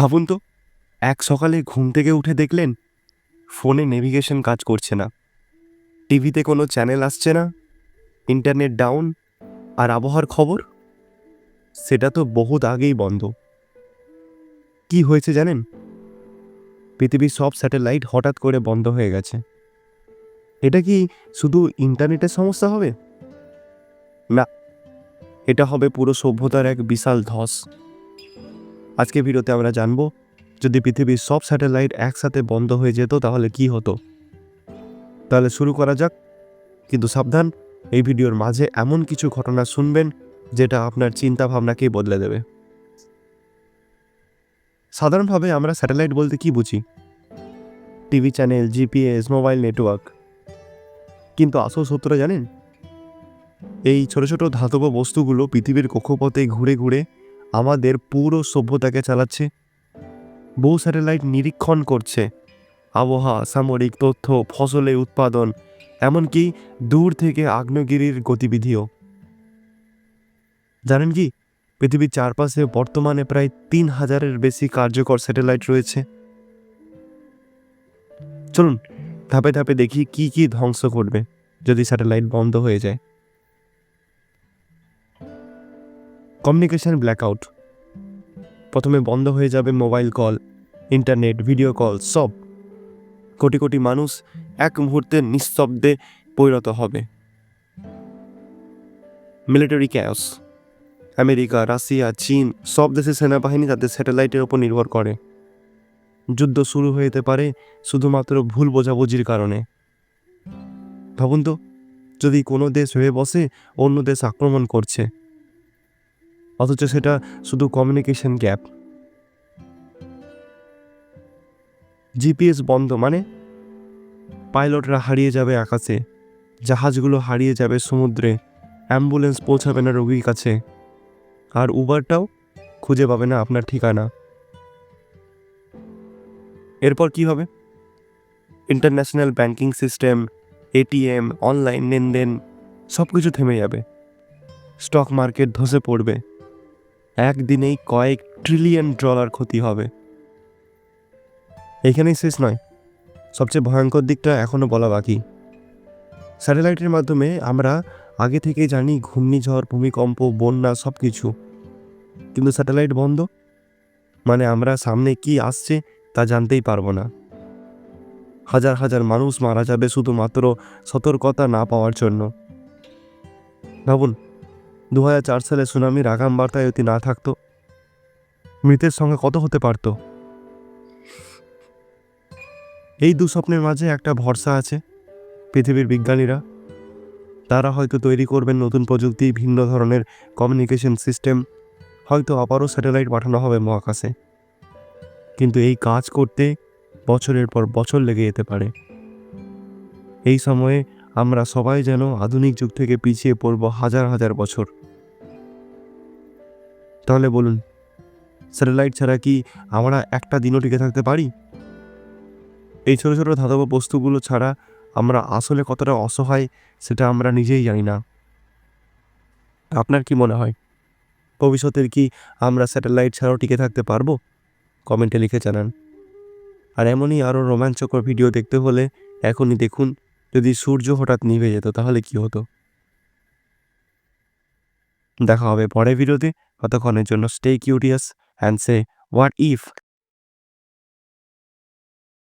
ভাবুন তো, এক সকালে ঘুম থেকে উঠে দেখলেন, ফোনে নেভিগেশন কাজ করছে না। টিভিতে কোনো চ্যানেল আসছে না, ইন্টারনেট ডাউন, আর আবহাওয়ার খবর? সেটা তো বহুত আগেই বন্ধ। কি হয়েছে জানেন? পৃথিবীর সব স্যাটেলাইট হঠাৎ করে বন্ধ হয়ে গেছে। এটা কি শুধু ইন্টারনেটের সমস্যা হবে? না, এটা হবে পুরো সভ্যতার এক বিশাল ধস। আজকে ভিডিওতে আমরা জানব, যদি পৃথিবীর সব স্যাটেলাইট একসাথে বন্ধ হয়ে যেত তাহলে কি হতো? তাহলে শুরু করা যাক। কিন্তু সাবধান, এই ভিডিওর মাঝে এমন কিছু ঘটনা শুনবেন, যেটা আপনার চিন্তা ভাবনাকেই বদলে দেবে। সাধারণভাবে আমরা স্যাটেলাইট বলতে কি বুঝি? TV channel, GPS, mobile network. কিন্তু আসল সত্যটা জানেন? এই ছোট ছোট ধাতব বস্তুগুলো পৃথিবীর কক্ষপথে ঘুরে ঘুরে আমাদের পুরো সভ্যতাকে চালাচ্ছে। বহু স্যাটেলাইট নিরীক্ষণ করছে। আবহাওয়া, সামরিক তথ্য, ফসলের উৎপাদন, এমনকি দূর থেকে আগ্নেয়গিরির গতিবিধিও। জানেন কি? পৃথিবীর চারপাশে বর্তমানে প্রায় তিন হাজারের বেশি কার্যকর স্যাটেলাইট রয়েছে। চলুন, ধাপে ধাপে দেখি কি কি ধ্বংস করবে যদি স্যাটেলাইট বন্ধ হয়ে যায়। কমিউনিকেশন ব্ল্যাকআউট প্রথমে বন্ধ হয়ে যাবে mobile call internet video call সব। কোটি কোটি মানুষ এক মুহূর্তে নিঃশব্দে পরিণত হবে। মিলিটারি ক্যাশ আমেরিকা, রাশিয়া, চীন, সব দেশের সেনাবাহিনী তাদের স্যাটেলাইটের ওপর নির্ভর করে। যুদ্ধ শুরু হয়ে যেতে পারে শুধুমাত্র ভুল বোঝাবুঝির কারণে। ভাবুন তো, যদি কোনো দেশ হয়ে বসে, অন্য দেশ আক্রমণ করছে। অথচ সেটা শুধু কমিউনিকেশন গ্যাপ জিপিএস বন্ধ মানে পাইলটরা হারিয়ে যাবে আকাশে, জাহাজগুলো হারিয়ে যাবে সমুদ্রে অ্যাম্বুলেন্স পৌঁছাবে না রোগীর কাছে, আর উবারটাও খুঁজে পাবে না আপনার ঠিকানা। এরপর কি হবে? International banking system ATM online লেনদেন সব কিছু থেমে যাবে। স্টক মার্কেট ধসে পড়বে। একদিনেই কয়েক ট্রিলিয়ন ডলার ক্ষতি হবে। এখানেই শেষ নয়। সবচেয়ে ভয়ঙ্কর দিকটা এখনও বলা বাকি। স্যাটেলাইটের মাধ্যমে আমরা আগে থেকেই জানি ঘূর্ণিঝড়, ভূমিকম্প, বন্যা সব কিছু কিন্তু স্যাটেলাইট বন্ধ? মানে আমরা সামনে কি আসছে তা জানতেই পারব না। হাজার হাজার মানুষ মারা যাবে শুধুমাত্র সতর্কতা না পাওয়ার জন্য। ভাবুন দু সালে সুনামির আগাম বার্তায় যদি না থাকতো, মৃতের সঙ্গে কত হতে পারত? এই দুঃস্বপ্নের মাঝে একটা ভরসা আছে পৃথিবীর বিজ্ঞানীরা। তারা হয়তো তৈরি করবেন নতুন প্রযুক্তি, ভিন্ন ধরনের কমিউনিকেশন সিস্টেম হয়তো আবারও স্যাটেলাইট পাঠানো হবে মহাকাশে। কিন্তু এই কাজ করতে বছরের পর বছর লেগে যেতে পারে। এই সময়ে আমরা সবাই যেন আধুনিক যুগ থেকে পিছিয়ে পড়ব হাজার হাজার বছর। তাহলে বলুন, স্যাটেলাইট ছাড়া কি আমরা একটা দিনও টিকে থাকতে পারি? এই ছোটো ছোটো ধাতব বস্তুগুলো ছাড়া আমরা আসলে কতটা অসহায় সেটা আমরা নিজেই জানি না। আপনার কি মনে হয়? ভবিষ্যতের কি আমরা স্যাটেলাইট ছাড়াও টিকে থাকতে পারব? কমেন্টে লিখে জানান। আর এমনই আরও রোমাঞ্চকর ভিডিও দেখতে হলে এখনই দেখুন, যদি সূর্য হঠাৎ নিভে যেত তাহলে কি হতো? দেখা হবে পরে ভিডিওতে। ততক্ষণের জন্য stay curious and say what if